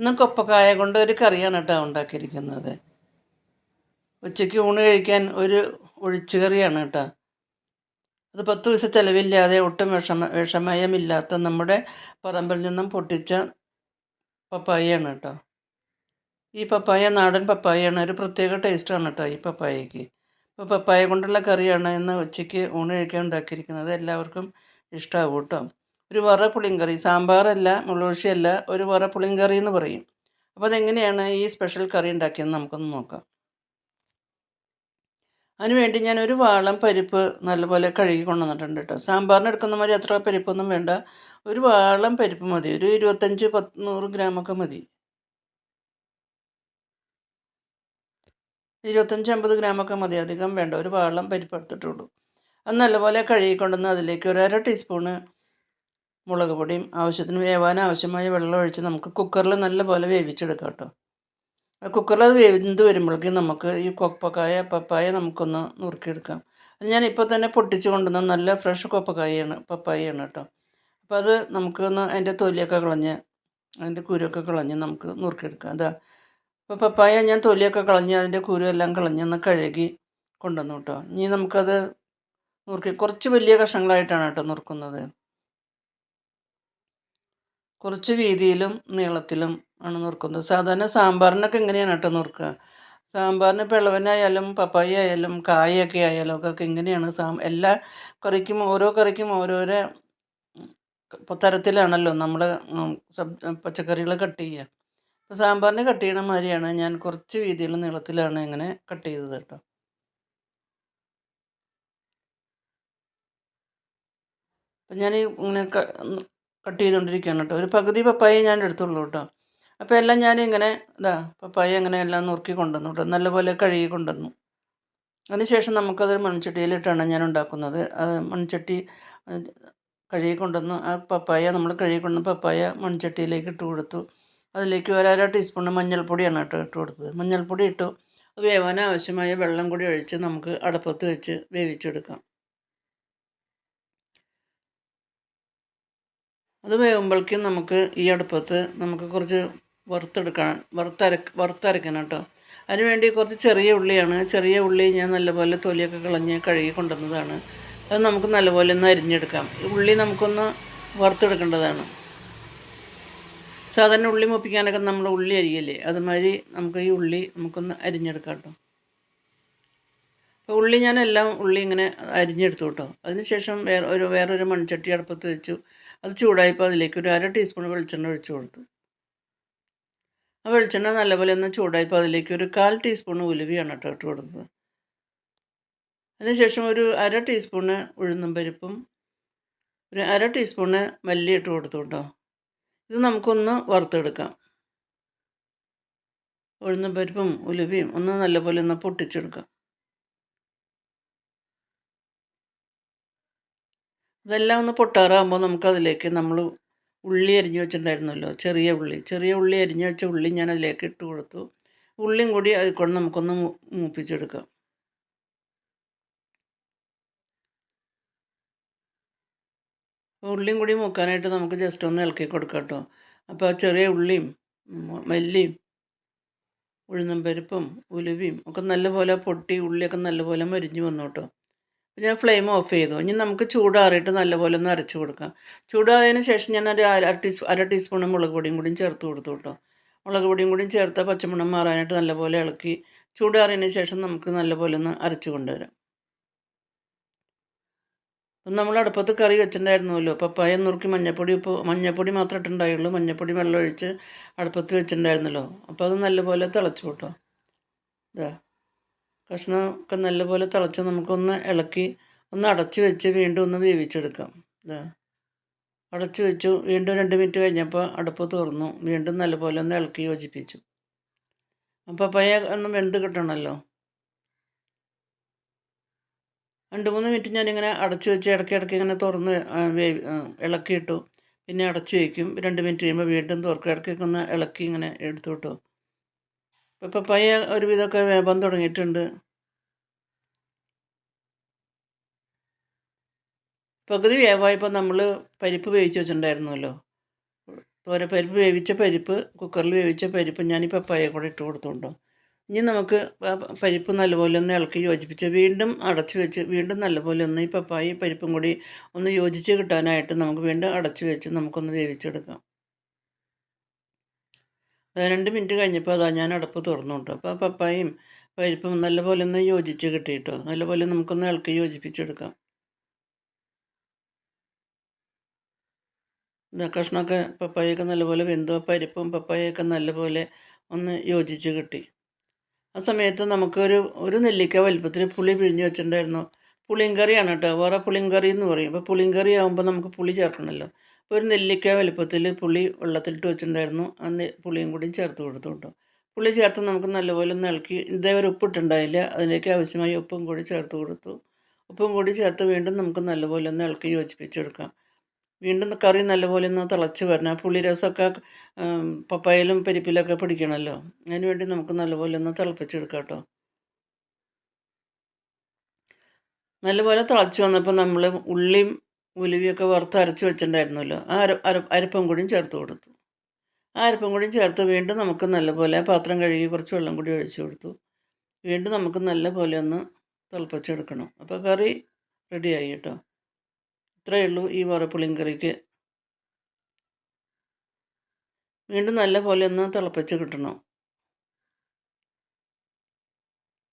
ഇന്ന് കൊപ്പക്കായ കൊണ്ട് ഒരു കറിയാണ് കേട്ടോ ഉണ്ടാക്കിയിരിക്കുന്നത്. ഉച്ചയ്ക്ക് ഊണ് കഴിക്കാൻ ഒരു ഒഴിച്ചു കറിയാണ് കേട്ടോ. അത് പത്ത് പൈസ ചിലവില്ലാതെ ഒട്ടും വിഷമ വിഷമയമില്ലാത്ത നമ്മുടെ പറമ്പിൽ നിന്നും പൊട്ടിച്ച പപ്പായയാണ് കേട്ടോ. ഈ പപ്പായ നാടൻ പപ്പായയാണ്. ഒരു പ്രത്യേക ടേസ്റ്റാണ് കേട്ടോ ഈ പപ്പായയ്ക്ക്. ഇപ്പോൾ പപ്പായ കൊണ്ടുള്ള കറിയാണ് ഇന്ന് ഉച്ചയ്ക്ക് ഊണ് കഴിക്കാൻ ഉണ്ടാക്കിയിരിക്കുന്നത്. എല്ലാവർക്കും ഇഷ്ടമാവും കേട്ടോ. ഒരു വറ പുളിങ്കറി സാമ്പാറല്ല മുളകുശിയല്ല ഒരു വറ പുളിങ്കറി എന്ന് പറയും. അപ്പോൾ അതെങ്ങനെയാണ് ഈ സ്പെഷ്യൽ കറി ഉണ്ടാക്കിയെന്ന് നമുക്കൊന്ന് നോക്കാം. അതിനുവേണ്ടി ഞാൻ ഒരു വാളം പരിപ്പ് നല്ലപോലെ കഴുകി കൊണ്ടുവന്നിട്ടുണ്ട് കേട്ടോ. സാമ്പാറിന് എടുക്കുന്ന മാതിരി അത്ര പരിപ്പൊന്നും വേണ്ട. ഒരു വാളം പരിപ്പ് മതി. ഒരു ഇരുപത്തഞ്ച് പത്ത് നൂറ് ഗ്രാമൊക്കെ മതി. ഇരുപത്തഞ്ച് അമ്പത് ഗ്രാമൊക്കെ മതി. അധികം വേണ്ട. ഒരു വാളം പരിപ്പ് എടുത്തിട്ടുള്ളൂ. അത് നല്ലപോലെ കഴുകി കൊണ്ടുവന്ന് അതിലേക്ക് ഒരു അര ടീസ്പൂണ് മുളക് പൊടിയും ആവശ്യത്തിന് വേവാൻ ആവശ്യമായ വെള്ളം ഒഴിച്ച് നമുക്ക് കുക്കറിൽ നല്ലപോലെ വേവിച്ചെടുക്കാം കേട്ടോ കുക്കറിൽ അത് വേവിന്ത് വരുമ്പോഴേക്കും നമുക്ക് ഈ കൊപ്പക്കായ പപ്പായ നമുക്കൊന്ന് നുറുക്കിയെടുക്കാം. അത് ഞാൻ ഇപ്പോൾ തന്നെ പൊട്ടിച്ച് കൊണ്ടുവന്ന നല്ല ഫ്രഷ് കൊപ്പക്കായാണ് പപ്പായയാണ് കേട്ടോ അപ്പോൾ അത് നമുക്കൊന്ന് അതിന്റെ തൊലിയൊക്കെ കളഞ്ഞ് അതിന്റെ കുരുവൊക്കെ കളഞ്ഞ് നമുക്ക് നുറുക്കിയെടുക്കാം. അതാ. അപ്പോൾ പപ്പായ ഞാൻ തൊലിയൊക്കെ കളഞ്ഞ് അതിന്റെ കുരു എല്ലാം കളഞ്ഞ് ഒന്ന് കഴുകി കൊണ്ടുവന്നു കേട്ടോ ഇനി നമുക്കത് നുറുക്കി കുറച്ച് വലിയ കഷ്ണങ്ങളായിട്ടാണ് കേട്ടോ നുറുക്കുന്നത്. കുറച്ച് വീതിയിലും നീളത്തിലും ആണ് നുറുക്കുന്നത്. സാധാരണ സാമ്പാറിനൊക്കെ എങ്ങനെയാണ് കേട്ടോ നുറുക്കുക? സാമ്പാറിന് പിളവനായാലും പപ്പായ ആയാലും കായൊക്കെ ആയാലും ഒക്കെ ഇങ്ങനെയാണ് സാ എല്ലാ കറിക്കും ഓരോ കറിക്കും ഓരോരോ തരത്തിലാണല്ലോ നമ്മൾ സബ് പച്ചക്കറികൾ കട്ട് ചെയ്യുക. അപ്പോൾ സാമ്പാറിന് കട്ട് ചെയ്യണ മാതിരിയാണ് ഞാൻ കുറച്ച് വീതിയിലും നീളത്തിലാണ് ഇങ്ങനെ കട്ട് ചെയ്തത് കേട്ടോ. അപ്പം ഞാൻ ഇങ്ങനെ കട്ട് ചെയ്തുകൊണ്ടിരിക്കുകയാണ് കേട്ടോ. ഒരു പകുതി പപ്പായ ഞാൻ എടുത്തുള്ളൂ കേട്ടോ. അപ്പോൾ എല്ലാം ഞാനിങ്ങനെ ഇതാ പപ്പായ അങ്ങനെ എല്ലാം നുറുക്കി കൊണ്ടുവന്നു കേട്ടോ. നല്ലപോലെ കഴുകി കൊണ്ടുവന്നു. അതിനുശേഷം നമുക്കത് മൺചട്ടിയിലിട്ടാണ് ഞാൻ ഉണ്ടാക്കുന്നത്. അത് മൺചട്ടി കഴുകി കൊണ്ടുവന്നു. ആ പപ്പായ നമ്മൾ കഴുകി കൊണ്ടുവന്ന പപ്പായ മൺചട്ടിയിലേക്ക് ഇട്ട് കൊടുത്തു. അതിലേക്ക് ഒരര ടീസ്പൂൺ മഞ്ഞൾപ്പൊടിയാണ് കേട്ടോ ഇട്ട് കൊടുത്തത്. മഞ്ഞൾപ്പൊടി ഇട്ടു. വേവാൻ ആവശ്യമായ വെള്ളം കൂടി ഒഴിച്ച് നമുക്ക് അടപ്പത്ത് വെച്ച് വേവിച്ചെടുക്കാം. അത് വേകുമ്പോഴേക്കും നമുക്ക് ഈ അടുപ്പത്ത് നമുക്ക് കുറച്ച് വറുത്തെടുക്കാൻ വറുത്തര വറുത്തരയ്ക്കണം കേട്ടോ. അതിനുവേണ്ടി കുറച്ച് ചെറിയ ഉള്ളിയാണ്. ചെറിയ ഉള്ളി ഞാൻ നല്ലപോലെ തൊലിയൊക്കെ കളഞ്ഞ് കഴുകി കൊണ്ടുവന്നതാണ്. അത് നമുക്ക് നല്ലപോലെ ഒന്ന് അരിഞ്ഞെടുക്കാം. ഉള്ളി നമുക്കൊന്ന് വറുത്തെടുക്കേണ്ടതാണ്. സാധാരണ ഉള്ളി മുപ്പിക്കാനൊക്കെ നമ്മൾ ഉള്ളി അരിയല്ലേ? അതുമാതിരി നമുക്ക് ഈ ഉള്ളി നമുക്കൊന്ന് അരിഞ്ഞെടുക്കാം കേട്ടോ. ഉള്ളി ഞാൻ എല്ലാം ഉള്ളി ഇങ്ങനെ അരിഞ്ഞെടുത്തു കേട്ടോ. അതിനുശേഷം വേറെ ഒരു വേറൊരു മൺചട്ടി അടുപ്പത്ത് വെച്ചു. അത് ചൂടായപ്പോൾ അതിലേക്ക് ഒരു അര ടീസ്പൂൺ വെളിച്ചെണ്ണ ഒഴിച്ചു കൊടുത്തു. ആ വെളിച്ചെണ്ണ നല്ലപോലെ ഒന്ന് ചൂടായപ്പോൾ അതിലേക്ക് ഒരു കാൽ ടീസ്പൂൺ ഉലുവിയാണ് കേട്ടോ ഇട്ട് കൊടുത്തത്. അതിനുശേഷം ഒരു അര ടീസ്പൂണ് ഉഴുന്നും പരിപ്പും ഒരു അര ടീസ്പൂണ് മല്ലി ഇട്ട് കൊടുത്തു കേട്ടോ. ഇത് നമുക്കൊന്ന് വറുത്തെടുക്കാം. ഉഴുന്നും പരിപ്പും ഉലുവയും ഒന്ന് നല്ലപോലെ ഒന്ന് പൊട്ടിച്ചെടുക്കാം. ഇതെല്ലാം ഒന്ന് പൊട്ടാറാകുമ്പോൾ നമുക്കതിലേക്ക് നമ്മൾ ഉള്ളി അരിഞ്ഞ് വെച്ചിട്ടുണ്ടായിരുന്നല്ലോ ചെറിയ ഉള്ളി. ചെറിയ ഉള്ളി അരിഞ്ഞ് വെച്ച ഉള്ളി ഞാൻ അതിലേക്ക് ഇട്ട് കൊടുത്തു. ഉള്ളിയും കൂടി അതിൽ കൊണ്ട് നമുക്കൊന്ന് മൂപ്പിച്ചെടുക്കാം. ഉള്ളിയും കൂടി മൂക്കാനായിട്ട് നമുക്ക് ജസ്റ്റ് ഒന്ന് ഇളക്കി കൊടുക്കാം കേട്ടോ അപ്പോൾ ചെറിയ ഉള്ളിയും മല്ലിയും ഉഴുന്നും പരിപ്പും ഉലുവയും ഒക്കെ നല്ലപോലെ പൊട്ടി ഉള്ളിയൊക്കെ നല്ലപോലെ മരിഞ്ഞു വന്നു കേട്ടോ ഞാൻ ഫ്ലെയിം ഓഫ് ചെയ്തു. ഇനി നമുക്ക് ചൂടാറിയിട്ട് നല്ലപോലെ ഒന്ന് അരച്ച് കൊടുക്കാം. ചൂടാറിയതിന് ശേഷം ഞാൻ ഒരു അര ടീസ് അര ടീസ്പൂണ് മുളക് പൊടിയും കൂടിയും ചേർത്ത് കൊടുത്തു കേട്ടോ. മുളക് പൊടിയും കൂടിയും ചേർത്ത പച്ചമണം മാറാനായിട്ട് നല്ലപോലെ ഇളക്കി ചൂടാറിയതിന് ശേഷം നമുക്ക് നല്ലപോലെ ഒന്ന് അരച്ച് കൊണ്ടുവരാം. നമ്മൾ അടുപ്പത്ത് കറി വെച്ചിട്ടുണ്ടായിരുന്നല്ലോ. പപ്പായ നുറുക്കി മഞ്ഞപ്പൊടി ഉപ്പ് മഞ്ഞപ്പൊടി മാത്രം ഇട്ടുണ്ടായുള്ളൂ. മഞ്ഞപ്പൊടി വെള്ളം ഒഴിച്ച് അടുപ്പത്ത് വെച്ചിട്ടുണ്ടായിരുന്നല്ലോ. അപ്പോൾ അത് നല്ലപോലെ തിളച്ചു കേട്ടോ. ഇതാ കഷ്ണമൊക്കെ നല്ലപോലെ തിളച്ച് നമുക്കൊന്ന് ഇളക്കി ഒന്ന് അടച്ച് വെച്ച് വീണ്ടും ഒന്ന് വേവിച്ചെടുക്കാം. ഇതാ അടച്ച് വെച്ചു. വീണ്ടും രണ്ട് മിനിറ്റ് കഴിഞ്ഞപ്പോൾ അടുപ്പ് തുറന്നു. വീണ്ടും നല്ലപോലെ ഒന്ന് ഇളക്കി യോജിപ്പിച്ചു. അപ്പോൾ പയ്യ ഒന്ന് വെന്ത് കിട്ടണമല്ലോ. രണ്ട് മൂന്ന് മിനിറ്റ് ഞാനിങ്ങനെ അടച്ച് വെച്ച് ഇടയ്ക്ക് ഇടയ്ക്ക് ഇങ്ങനെ തുറന്ന് വേവി ഇളക്കിയിട്ടു. പിന്നെ അടച്ച് വയ്ക്കും രണ്ട് മിനിറ്റ് കഴിയുമ്പോൾ വീണ്ടും തുറക്കും. ഇടയ്ക്കൊക്കെ ഒന്ന് ഇളക്കി ഇങ്ങനെ എടുത്തു കിട്ടും ഇപ്പോൾ പയ്യെ ഒരുവിധമൊക്കെ വേപം തുടങ്ങിയിട്ടുണ്ട്. പകുതി വേവായപ്പോൾ നമ്മൾ പരിപ്പ് വേവിച്ച് വെച്ചിട്ടുണ്ടായിരുന്നല്ലോ. തോരപ്പരിപ്പ് വേവിച്ച പരിപ്പ് കുക്കറിൽ വേവിച്ച പരിപ്പ് ഞാനിപ്പോൾ പയ്യെ കൂടെ ഇട്ട് കൊടുത്തുണ്ടോ. ഇനി നമുക്ക് പരിപ്പ് നല്ലപോലെ ഒന്ന് ഇളക്കി യോജിപ്പിച്ച് വീണ്ടും അടച്ചു വെച്ച് വീണ്ടും നല്ലപോലെ ഒന്ന് ഈ പപ്പായ പരിപ്പും കൂടി ഒന്ന് യോജിച്ച് കിട്ടാനായിട്ട് നമുക്ക് വീണ്ടും അടച്ചു വെച്ച് നമുക്കൊന്ന് വേവിച്ചെടുക്കാം. രണ്ട് മിനിറ്റ് കഴിഞ്ഞപ്പോൾ അതാ ഞാൻ അടപ്പ് തുറന്നു കേട്ടോ. അപ്പോൾ ആ പപ്പായയും പരിപ്പും നല്ലപോലെ ഒന്ന് യോജിച്ച് കിട്ടിയിട്ടോ നല്ലപോലെ നമുക്കൊന്ന് ഇളക്കി യോജിപ്പിച്ചെടുക്കാം. ഇതാ കഷ്ണമൊക്കെ പപ്പായൊക്കെ നല്ലപോലെ വെന്തോ. പരിപ്പും പപ്പായൊക്കെ നല്ലപോലെ ഒന്ന് യോജിച്ച് കിട്ടി. ആ സമയത്ത് നമുക്കൊരു ഒരു നെല്ലിക്ക വലുപ്പത്തിൽ പുളി പിഴിഞ്ഞ് വെച്ചിട്ടുണ്ടായിരുന്നു. പുളിങ്കറിയാണ് കേട്ടോ. വേറെ പുളിങ്കറി എന്ന് പറയും. അപ്പോൾ പുളിങ്കറി ആകുമ്പോൾ നമുക്ക് പുളി ചേർക്കണമല്ലോ. ഒരു നെല്ലിക്ക വലുപ്പത്തിൽ പുളി വെള്ളത്തിലിട്ട് വെച്ചിട്ടുണ്ടായിരുന്നു. ആ പുളിയും കൂടി ചേർത്ത് കൊടുത്തു കേട്ടോ പുളി ചേർത്ത് നമുക്ക് നല്ലപോലെ ഒന്ന് ഇളക്കി ഇതേ ഒരു ഉപ്പിട്ടുണ്ടായില്ല അതിലേക്ക് ആവശ്യമായി ഉപ്പും കൂടി ചേർത്ത് കൊടുത്തു. ഉപ്പും കൂടി ചേർത്ത് വീണ്ടും നമുക്ക് നല്ലപോലെ ഒന്ന് ഇളക്കി യോജിപ്പിച്ചെടുക്കാം. വീണ്ടും കറി നല്ലപോലെ ഒന്ന് തിളച്ച് വരണം. പുളി രസമൊക്കെ പപ്പായയിലും പരിപ്പിലൊക്കെ പിടിക്കണമല്ലോ. അതിന് വേണ്ടി നമുക്ക് നല്ലപോലെ ഒന്ന് തിളപ്പിച്ചെടുക്കാം കേട്ടോ നല്ലപോലെ തിളച്ച് വന്നപ്പോൾ നമ്മൾ ഉള്ളിയും ഉലുവിയൊക്കെ വറുത്ത് അരച്ച് വെച്ചിട്ടുണ്ടായിരുന്നല്ലോ. ആ അര അര അരപ്പം കൂടിയും ചേർത്ത് കൊടുത്തു. ആ അരപ്പം കൂടിയും ചേർത്ത് വീണ്ടും നമുക്ക് നല്ലപോലെ പാത്രം കഴുകി കുറച്ച് വെള്ളം കൂടി ഒഴിച്ചു കൊടുത്തു. വീണ്ടും നമുക്ക് നല്ലപോലെ ഒന്ന് തിളപ്പിച്ചെടുക്കണം. അപ്പോൾ കറി റെഡിയായി കേട്ടോ. ഇത്രയേ ഉള്ളൂ ഈ വറപ്പുളിയും കറിക്ക്. വീണ്ടും നല്ല പോലെ ഒന്ന് തിളപ്പിച്ച് കിട്ടണം.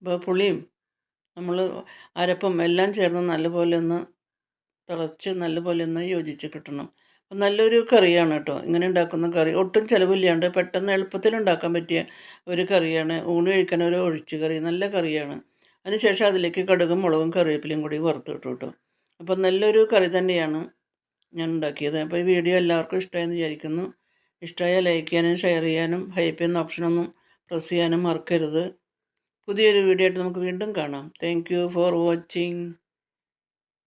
അപ്പോൾ പുളിയും നമ്മൾ അരപ്പും എല്ലാം ചേർന്ന് നല്ലപോലെ ഒന്ന് തിളച്ച് നല്ലപോലെ ഒന്ന് യോജിച്ച് കിട്ടണം. അപ്പം നല്ലൊരു കറിയാണ് കേട്ടോ. ഇങ്ങനെ ഉണ്ടാക്കുന്ന കറി. ഒട്ടും ചിലവില്ലാണ്ട് പെട്ടെന്ന് എളുപ്പത്തിൽ ഉണ്ടാക്കാൻ പറ്റിയ ഒരു കറിയാണ്. ഊണ് കഴിക്കാൻ ഒരു ഒഴിച്ചു കറി. നല്ല കറിയാണ്. അതിനുശേഷം അതിലേക്ക് കടുകും മുളകും കറിവേപ്പിലയും കൂടി വറുത്ത് കിട്ടും കേട്ടോ. അപ്പം നല്ലൊരു കറി തന്നെയാണ് ഞാൻ ഉണ്ടാക്കിയത്. അപ്പോൾ ഈ വീഡിയോ എല്ലാവർക്കും ഇഷ്ടമായെന്ന് വിചാരിക്കുന്നു. ഇഷ്ടമായ ലൈക്ക് ചെയ്യാനും ഷെയർ ചെയ്യാനും ഹൈപ്പ് ചെയ്യുന്ന ഓപ്ഷനൊന്നും പ്രസ് ചെയ്യാനും മറക്കരുത്. പുതിയൊരു വീഡിയോ ആയിട്ട് നമുക്ക് വീണ്ടും കാണാം. Thank for watching.